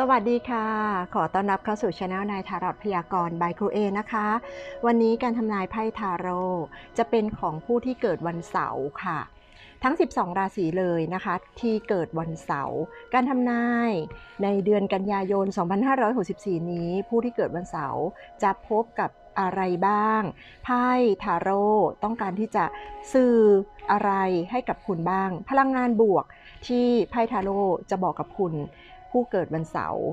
สวัสดีค่ะ ขอต้อนรับเข้าสู่ช anel นายทารอตพยากรณ์บายครูเอนะคะ วันนี้การทำนายไพ่ทาโร่จะเป็นของผู้ที่เกิดวันเสาร์ค่ะ ทั้ง 12 ราศีเลยนะคะ ที่เกิดวันเสาร์การทำนายในเดือนกันยายน 2564 นี้ ผู้ที่เกิดวันเสาร์จะพบกับอะไรบ้าง ไพ่ทาโร่ต้องการที่จะสื่ออะไรให้กับคุณบ้าง พลังงานบวกที่ไพ่ทาโร่จะบอกกับคุณ ผู้เกิดวันเสาร์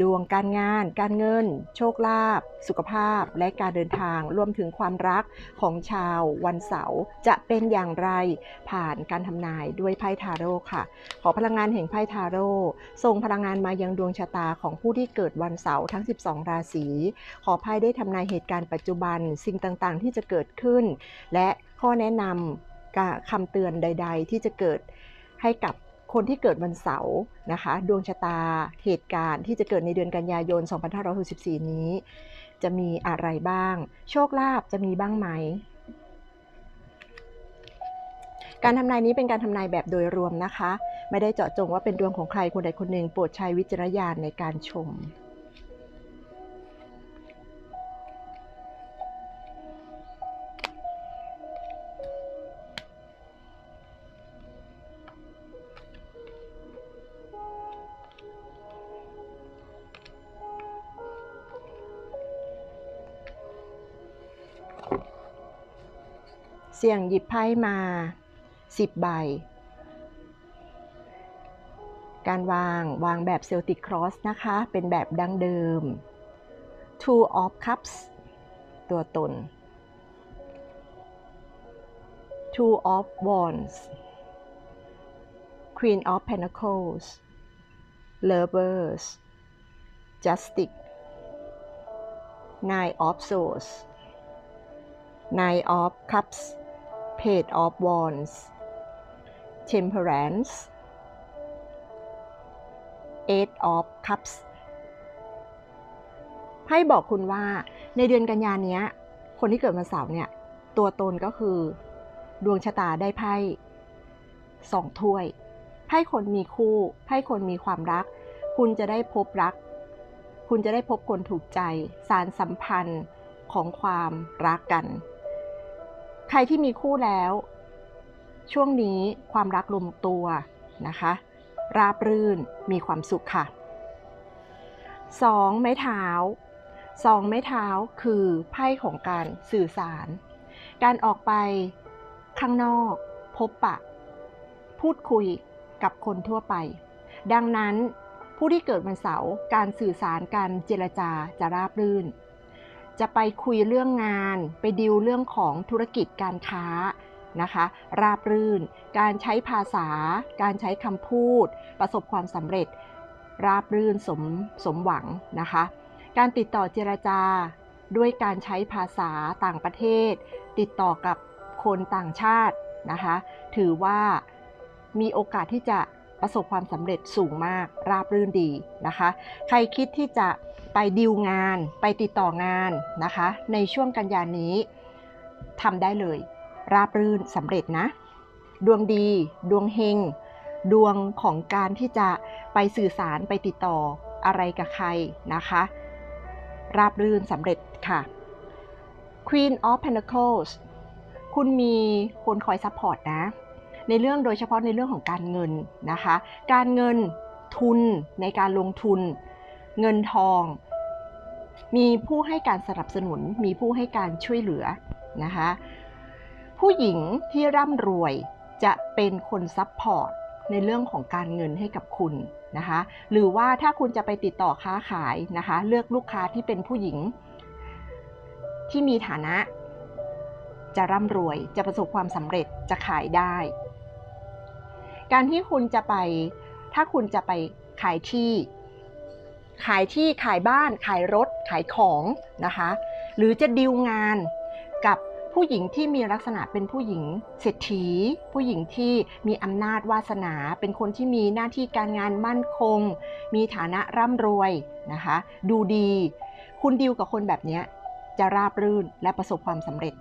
ดวงการงาน การเงิน โชคลาภสุขภาพ และการเดินทางรวมถึงความรักของชาววันเสาร์จะเป็นอย่างไรผ่านการทำนายด้วยไพ่ทาโร่ค่ะ ขอพลังงานแห่งไพ่ทาโร่ส่งพลังงานมายังดวงชะตาของผู้ที่เกิดวันเสาร์ทั้ง 12 ราศีขอไพ่ได้ทำนายเหตุการณ์ปัจจุบันสิ่งต่างๆ ที่จะเกิดขึ้น และข้อแนะนำคำเตือนใด ๆ ที่จะเกิดให้กับ คนที่เกิดวันเสาร์นะคะ ดวงชะตาเหตุการณ์ที่จะเกิดในเดือนกันยายน 2564 นี้ จะมีอะไรบ้าง โชคลาภจะมีบ้างไหม การทำนายนี้เป็นการทำนายแบบโดยรวมนะคะ ไม่ได้เจาะจงว่าเป็นดวงของใครคนใดคนหนึ่งโปรดใช้วิจารณญาณในการชม เสี่ยงหยิบไพ่มา10ใบ การวางวางแบบเซลติกครอสนะคะ เป็นแบบดั้งเดิม Two of Cups ตัวตน Two of Wands Queen of Pentacles Lovers Justice Nine of Swords Nine of Cups Page of Wands Temperance Eight of Cups ให้บอกคุณว่าในเดือนกันยานี้คนที่เกิดวันเสาร์เนี่ย ตัวตนก็คือดวงชะตาได้ไพ่สองถ้วย ไพ่คนมีคู่ไพ่คนมีความรัก คุณจะได้พบรัก คุณจะได้พบคนถูกใจ สารสัมพันธ์ของความรักกัน ใครที่มีคู่แล้ว ช่วงนี้ความรักลงตัวนะคะ ราบรื่นมีความสุขค่ะสองไม้เท้าสองไม้เท้าคือไพ่ของการสื่อสาร การออกไปข้างนอกพบปะ พูดคุยกับคนทั่วไป ดังนั้นผู้ที่เกิดวันเสาร์การสื่อสารการเจรจาจะราบรื่น จะไปคุยเรื่องงาน ไปดิวเรื่องของธุรกิจการค้านะคะ ราบรื่น การใช้ภาษา การใช้คำพูด ประสบความสำเร็จ ราบรื่นสมสมหวังนะคะ การติดต่อเจรจาด้วยการใช้ภาษาต่างประเทศ ติดต่อกับคนต่างชาตินะคะ ถือว่ามีโอกาสที่จะประสบความสำเร็จสูงมาก ราบรื่นดีนะคะ ใครคิดที่จะ ไปดิวงานไปติดต่องานนะคะ ในช่วงกันยานี้ทำได้เลย ราบรื่นสำเร็จนะ ดวงดี ดวงเฮง ดวงของการที่จะไปสื่อสารไปติดต่ออะไรกับใครนะคะ ราบรื่นสำเร็จค่ะ Queen of Pentacles คุณมีคนคอยซัพพอร์ตนะ ในเรื่องโดยเฉพาะในเรื่องของการเงินนะคะ การเงินทุนในการลงทุน เงินทอง มีผู้ให้การสนับสนุน มีผู้ให้การช่วยเหลือนะคะ ผู้หญิงที่ร่ำรวยจะเป็นคนซัพพอร์ตในเรื่องของการเงินให้กับคุณนะคะ หรือว่าถ้าคุณจะไปติดต่อค้าขายนะคะ เลือกลูกค้าที่เป็นผู้หญิง ที่มีฐานะ จะร่ำรวย จะประสบความสำเร็จ จะขายได้ การที่คุณจะไป ถ้าคุณจะไปขายที่ ขายที่ขายบ้านขายรถขายของนะคะ หรือจะดีลงานกับผู้หญิงที่มีลักษณะเป็นผู้หญิงเศรษฐี ผู้หญิงที่มีอำนาจวาสนา เป็นคนที่มีหน้าที่การงานมั่นคง มีฐานะร่ำรวยนะคะ ดูดี คุณดีลกับคนแบบนี้จะราบรื่นและประสบความสำเร็จ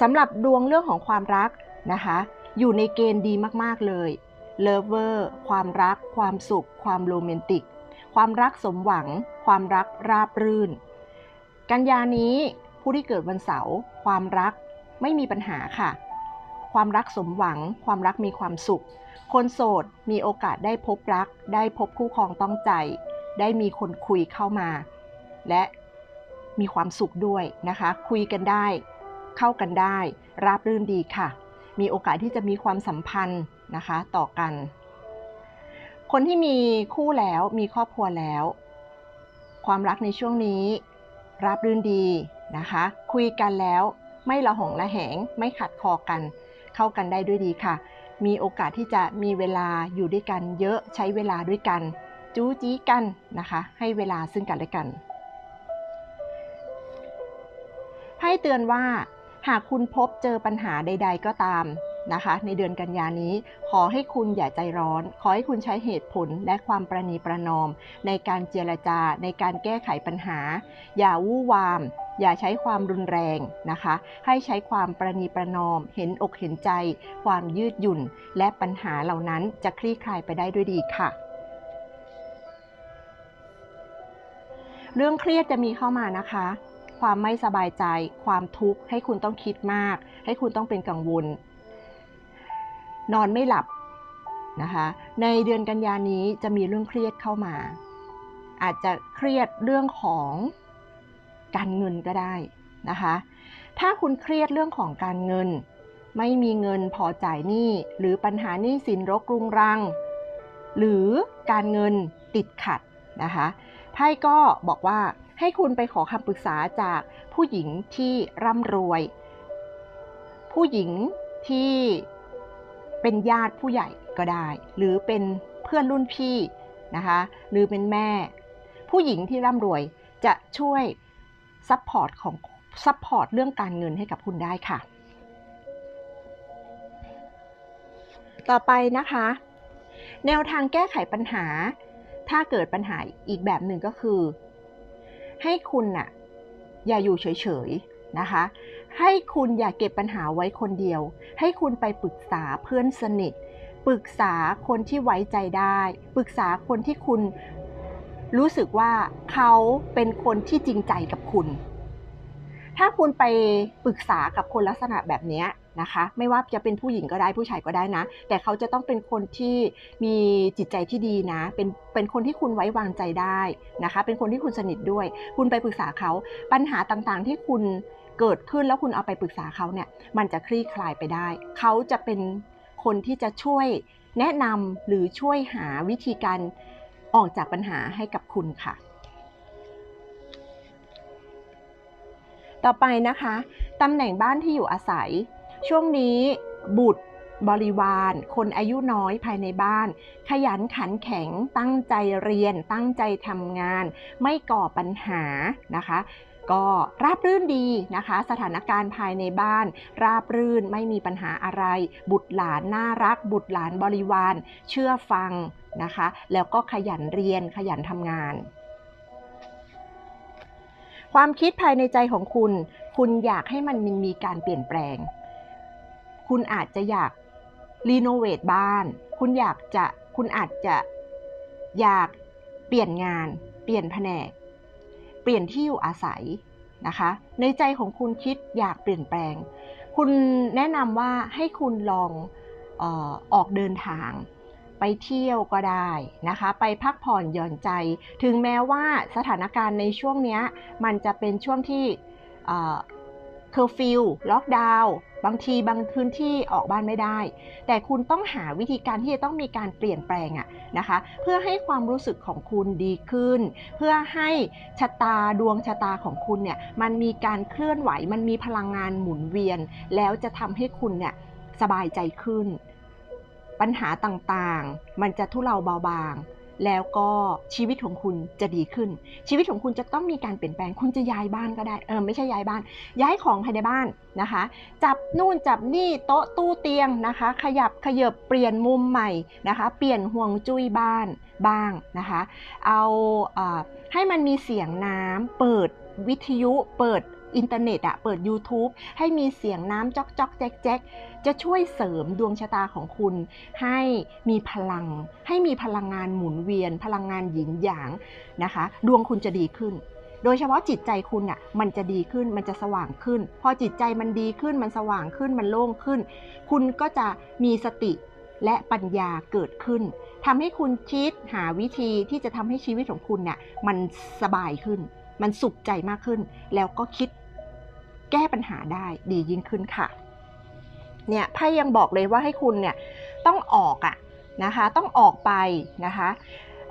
สำหรับดวงเรื่องของความรักนะคะ อยู่ในเกณฑ์ดีมาก ๆ เลย เลิฟเวอร์ ความรัก ความสุข ความโรแมนติก ความรักสมหวัง ความรักราบรื่น กันยานี้ผู้ที่เกิดวันเสาร์ความรักไม่มีปัญหาค่ะ ความรักสมหวัง ความรักมีความสุข คนโสดมีโอกาสได้พบรัก ได้พบคู่ครองต้องใจ ได้มีคนคุยเข้ามา และมีความสุขด้วยนะคะ คุยกันได้ เข้ากันได้ ราบรื่นดีค่ะ มีโอกาสที่จะมีความสัมพันธ์ นะคะ ต่อกัน คนที่มีคู่แล้วมีครอบครัวแล้ว ความรักในช่วงนี้ ราบรื่นดีนะคะ คุยกันแล้วไม่ละหองละแหง ไม่ขัดคอกัน เข้ากันได้ด้วยดีค่ะ มีโอกาสที่จะมีเวลาอยู่ด้วยกัน เยอะใช้เวลาด้วยกัน จู้จี้กันนะคะ ให้เวลาซึ่งกันและกันให้เตือนว่า หากคุณพบเจอปัญหาใด ๆ ก็ตาม นะคะ ในเดือนกันยานี้ ขอให้คุณอย่าใจร้อน ขอให้คุณใช้เหตุผลและความประนีประนอม ในการเจรจาในการแก้ไขปัญหา อย่าวู่วาม อย่าใช้ความรุนแรงนะคะ ให้ใช้ความประนีประนอม เห็นอกเห็นใจ ความยืดหยุ่น และปัญหาเหล่านั้นจะคลี่คลายไปได้ด้วยดีค่ะเรื่องเครียดจะมีเข้ามานะคะ ความไม่สบายใจ ความทุกข์ ให้คุณต้องคิดมาก ให้คุณต้องเป็นกังวล นอนไม่หลับนะคะในเดือนกันยานี้จะมีเรื่องเครียดเข้ามา อาจจะเครียดเรื่องของการเงินก็ได้นะคะถ้าคุณเครียดเรื่องของการเงิน ไม่มีเงินพอจ่ายหนี้หรือปัญหาหนี้สินรกรุงรัง หรือการเงินติดขัดนะคะไพ่ก็บอกว่าให้คุณไปขอคำปรึกษาจากผู้หญิงที่ร่ำรวย ผู้หญิงที่ เป็นญาติผู้ใหญ่ก็ได้ หรือเป็นเพื่อนรุ่นพี่นะคะหรือเป็นแม่ ผู้หญิงที่ร่ำรวยจะช่วยซัพพอร์ตของซัพพอร์ตเรื่องการเงินให้กับคุณได้ค่ะ ต่อไปนะคะ แนวทางแก้ไขปัญหา ถ้าเกิดปัญหาอีกแบบหนึ่งก็คือ ให้คุณน่ะอย่าอยู่เฉยๆนะคะ ให้คุณอย่าเก็บปัญหาไว้คนเดียว ให้คุณไปปรึกษาเพื่อนสนิท ปรึกษาคนที่ไว้ใจได้ ปรึกษาคนที่คุณรู้สึกว่าเขาเป็นคนที่จริงใจกับคุณ ถ้าคุณไปปรึกษากับคนลักษณะแบบนี้นะคะ ไม่ว่าจะเป็นผู้หญิงก็ได้ผู้ชายก็ได้นะ แต่เขาจะต้องเป็นคนที่มีจิตใจที่ดีนะ เป็นเป็นคนที่คุณไว้วางใจได้นะคะ เป็นคนที่คุณสนิทด้วย คุณไปปรึกษาเขาปัญหาต่างๆ ที่คุณ เกิดขึ้นแล้วคุณเอาไปปรึกษาเขาเนี่ยมันจะคลี่คลายไปได้ เขาจะเป็นคนที่จะช่วยแนะนำหรือช่วยหาวิธีการออกจากปัญหาให้กับคุณค่ะ ต่อไปนะคะตำแหน่งบ้านที่อยู่อาศัย ช่วงนี้บุตรบริวาร คนอายุน้อยภายในบ้าน ขยันขันแข็งตั้งใจเรียน ตั้งใจทำงาน ไม่ก่อปัญหานะคะ ก็ราบรื่นดีนะคะ สถานการณ์ภายในบ้าน ราบรื่นไม่มีปัญหาอะไร บุตรหลานน่ารัก บุตรหลานบริวาร เชื่อฟังนะคะ แล้วก็ขยันเรียนขยันทำงาน ความคิดภายในใจของคุณ คุณอยากให้มันมีการเปลี่ยนแปลง คุณอาจจะอยากรีโนเวทบ้าน คุณอยากจะ คุณอาจจะอยากเปลี่ยนงาน เปลี่ยนแผนก เปลี่ยนที่อยู่อาศัยนะคะ ในใจของคุณคิดอยากเปลี่ยนแปลง คุณแนะนำว่าให้คุณลองออออกเดินทาง ไปเที่ยวก็ได้นะคะ ไปพักผ่อนหย่อนใจ ถึงแม้ว่าสถานการณ์ในช่วงนี้มันจะเป็นช่วงที่ เคอร์ฟิวล็อกดาวน์บางทีบางพื้นที่ออกบ้านไม่ได้ แต่คุณต้องหาวิธีการที่จะต้องมีการเปลี่ยนแปลงอะนะคะ เพื่อให้ความรู้สึกของคุณดีขึ้น เพื่อให้ชะตาดวงชะตาของคุณเนี่ยมันมีการเคลื่อนไหว มันมีพลังงานหมุนเวียน แล้วจะทำให้คุณเนี่ยสบายใจขึ้น ปัญหาต่างๆ มันจะทุเลาเบาบาง แล้วก็ชีวิตของคุณจะดีขึ้น ชีวิตของคุณจะต้องมีการเปลี่ยนแปลง คุณจะย้ายบ้านก็ได้ เออไม่ใช่ย้ายบ้าน ย้ายของภายในบ้านนะคะ จับนู่นจับนี่โต๊ะตู้เตียงนะคะ ขยับขยบเปลี่ยนมุมใหม่นะคะ เปลี่ยนห่วงจุ้ยบ้านบ้างนะคะ เอาให้มันมีเสียงน้ำเปิดวิทยุเปิด อินเทอร์เน็ตอะเปิด YouTube ให้มีเสียงน้ำจอกจอกแจ๊กแจ๊กจะช่วยเสริมดวงชะตาของคุณ ให้มีพลัง ให้มีพลังงานหมุนเวียน พลังงานหยินหยางนะคะ ดวงคุณจะดีขึ้นโดยเฉพาะจิตใจคุณอะมันจะดีขึ้นมันจะสว่างขึ้น พอจิตใจมันดีขึ้นมันสว่างขึ้นมันโล่งขึ้น คุณก็จะมีสติและปัญญาเกิดขึ้นทำให้คุณคิดหาวิธีที่จะทำให้ชีวิตของคุณเนี่ยมันสบายขึ้น มันสุขใจมากขึ้น แล้วก็คิด แก้ปัญหาได้ดียิ่งขึ้นค่ะ เนี่ยไพ่ยังบอกเลยว่าให้คุณเนี่ยต้องออกอะนะคะต้องออกไปนะคะ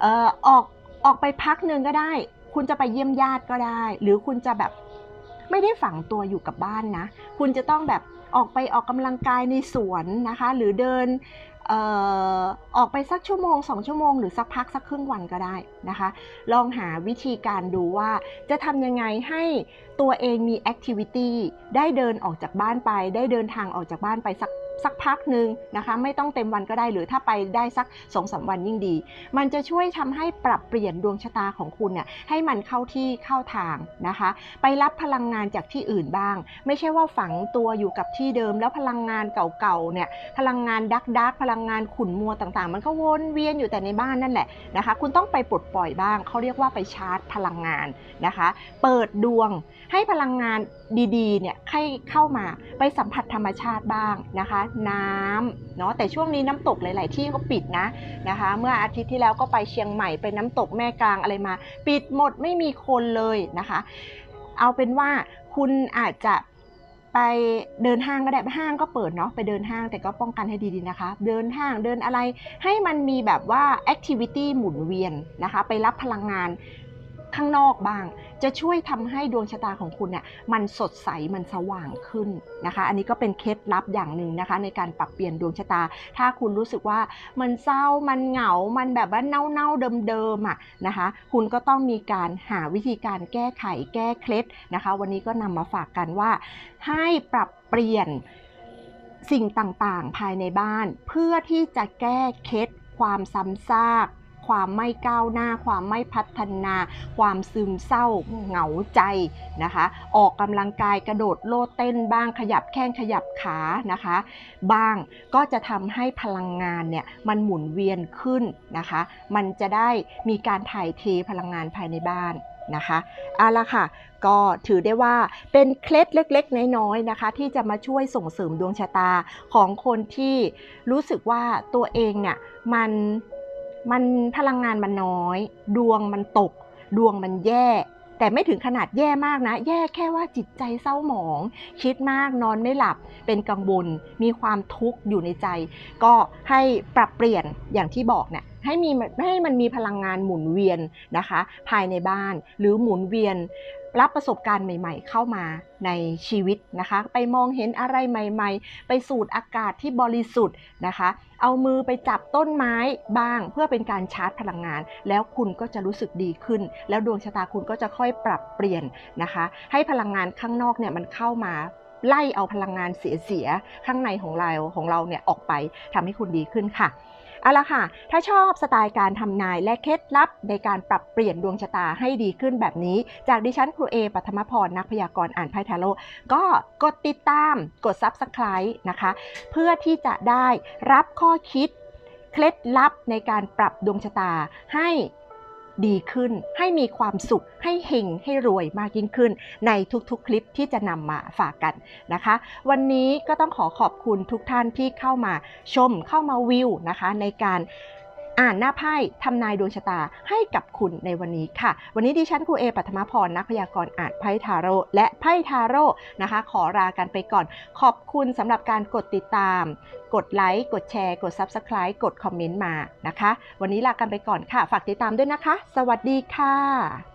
เอ่อออกออกไปพักหนึ่งก็ได้ คุณจะไปเยี่ยมญาติก็ได้ หรือคุณจะแบบไม่ได้ฝังตัวอยู่กับบ้านนะ คุณจะต้องแบบออกไปออกกำลังกายในสวนนะคะ หรือเดิน ออออกไปสักชั่วโมงสองชั่วโมง หรือสักพักสักครึ่งวันก็ได้นะคะ ลองหาวิธีการดูว่าจะทำยังไงให้ตัวเองมีแอคทิวิตี้ได้เดินออกจากบ้านไป ได้เดินทางออกจากบ้านไปสัก สักพักหนึ่งนะคะไม่ต้องเต็มวันก็ได้หรือถ้าไปได้สัก2องสาวันยิ่งดี มันจะช่วยทำให้ปรับเปลี่ยนดวงชะตาของคุณเนี่ยให้มันเข้าที่เข้าทางนะคะ ไปรับพลังงานจากที่อื่นบ้าง ไม่ใช่ว่าฝังตัวอยู่กับที่เดิม แล้วพลังงานเก่าๆเนี่ยพลังงานดักดักพลังงานขุ่นมัวต่างๆ มันก็วนเวียนอยู่แต่ในบ้านนั่นแหละนะคะ คุณต้องไปปลดปล่อยบ้างเขาเรียกว่าไปชาร์จพลังงานนะคะ เปิดดวงให้พลังงานดีๆเนี่ยให้เข้ามาไปสัมผัสธรรมชาติบ้างนะคะน้ำเนาะแต่ช่วงนี้น้ำตกหลาย ๆ ที่ก็ปิดนะนะคะ เมื่ออาทิตย์ที่แล้วก็ไปเชียงใหม่ไปน้ำตกแม่กลางอะไรมา ปิดหมดไม่มีคนเลยนะคะ เอาเป็นว่าคุณอาจจะไปเดินห้างก็ได้ห้างก็เปิดเนาะไปเดินห้างแต่ก็ป้องกันให้ดีๆนะคะ เดินห้างเดินอะไรให้มันมีแบบว่าแอคทิวิตี้หมุนเวียนนะคะ ไปรับพลังงาน ข้างนอกบ้าง จะช่วยทำให้ดวงชะตาของคุณเนี่ยมันสดใสมันสว่างขึ้นนะคะ อันนี้ก็เป็นเคล็ดลับอย่างหนึ่งนะคะ ในการปรับเปลี่ยนดวงชะตา ถ้าคุณรู้สึกว่ามันเศร้ามันเหงา มันแบบว่าเน่าๆเดิมๆอะนะคะ คุณก็ต้องมีการหาวิธีการแก้ไขแก้เคล็ดนะคะ วันนี้ก็นำมาฝากกันว่า ให้ปรับเปลี่ยนสิ่งต่างๆ ภายในบ้าน เพื่อที่จะแก้เคล็ดความซ้ำซาก ความไม่ก้าวหน้า ความไม่พัฒนา ความซึมเศร้า เหงาใจนะคะ ออกกำลังกายกระโดดโลดเต้นบ้างขยับแข้งขยับขานะคะ บ้างก็จะทำให้พลังงานเนี่ยมันหมุนเวียนขึ้นนะคะ มันจะได้มีการถ่ายเทพลังงานภายในบ้านนะคะเอาละค่ะ ก็ถือได้ว่าเป็นเคล็ดเล็กๆ น้อยๆนะคะ ที่จะมาช่วยส่งเสริมดวงชะตาของคนที่รู้สึกว่าตัวเองเนี่ยมัน มันพลังงานมันน้อย ดวงมันตก ดวงมันแย่ แต่ไม่ถึงขนาดแย่มากนะ แย่แค่ว่าจิตใจเศร้าหมอง คิดมากนอนไม่หลับ เป็นกังวลมีความทุกข์อยู่ในใจ ก็ให้ปรับเปลี่ยนอย่างที่บอกเนี่ย ให้มีให้มันมีพลังงานหมุนเวียนนะคะ ภายในบ้านหรือหมุนเวียนรับประสบการณ์ใหม่ ๆ เข้ามาในชีวิตนะคะ ไปมองเห็นอะไรใหม่ ๆ ไปสูดอากาศที่บริสุทธิ์นะคะ เอามือไปจับต้นไม้บ้าง เพื่อเป็นการชาร์จพลังงาน แล้วคุณก็จะรู้สึกดีขึ้น แล้วดวงชะตาคุณก็จะค่อยปรับเปลี่ยนนะคะ ให้พลังงานข้างนอกเนี่ยมันเข้ามาไล่เอาพลังงานเสียๆข้างในของเราของเราเนี่ยออกไปทำให้คุณดีขึ้นค่ะ เอาละค่ะ ถ้าชอบสไตล์การทำนายและเคล็ดลับในการปรับเปลี่ยนดวงชะตาให้ดีขึ้นแบบนี้ จากดิฉันครูเอปัทมพร นักพยากรณ์อ่านไพ่ทาโร่ก็กดติดตามกด Subscribe นะคะ เพื่อที่จะได้รับข้อคิดเคล็ดลับในการปรับดวงชะตาให้ ดีขึ้น ให้มีความสุข ให้เฮงให้รวยมากยิ่งขึ้น ในทุกๆ คลิปที่จะนำมาฝากกันนะคะ วันนี้ก็ต้องขอขอบคุณทุกท่านที่เข้ามาชมเข้ามาวิวนะคะ ในการ อ่านหน้าไพ่ทำนายดวงชะตาให้กับคุณในวันนี้ค่ะ วันนี้ดิฉันครูเอปัทมพรนักพยากรณ์อ่านไพ่ทาโร่และไพ่ทาโร่นะคะ ขอลากันไปก่อน ขอบคุณสำหรับการกดติดตาม กดไลค์กดแชร์ กด Subscribe กดคอมเมนต์มานะคะ วันนี้ลากันไปก่อนค่ะ ฝากติดตามด้วยนะคะ สวัสดีค่ะ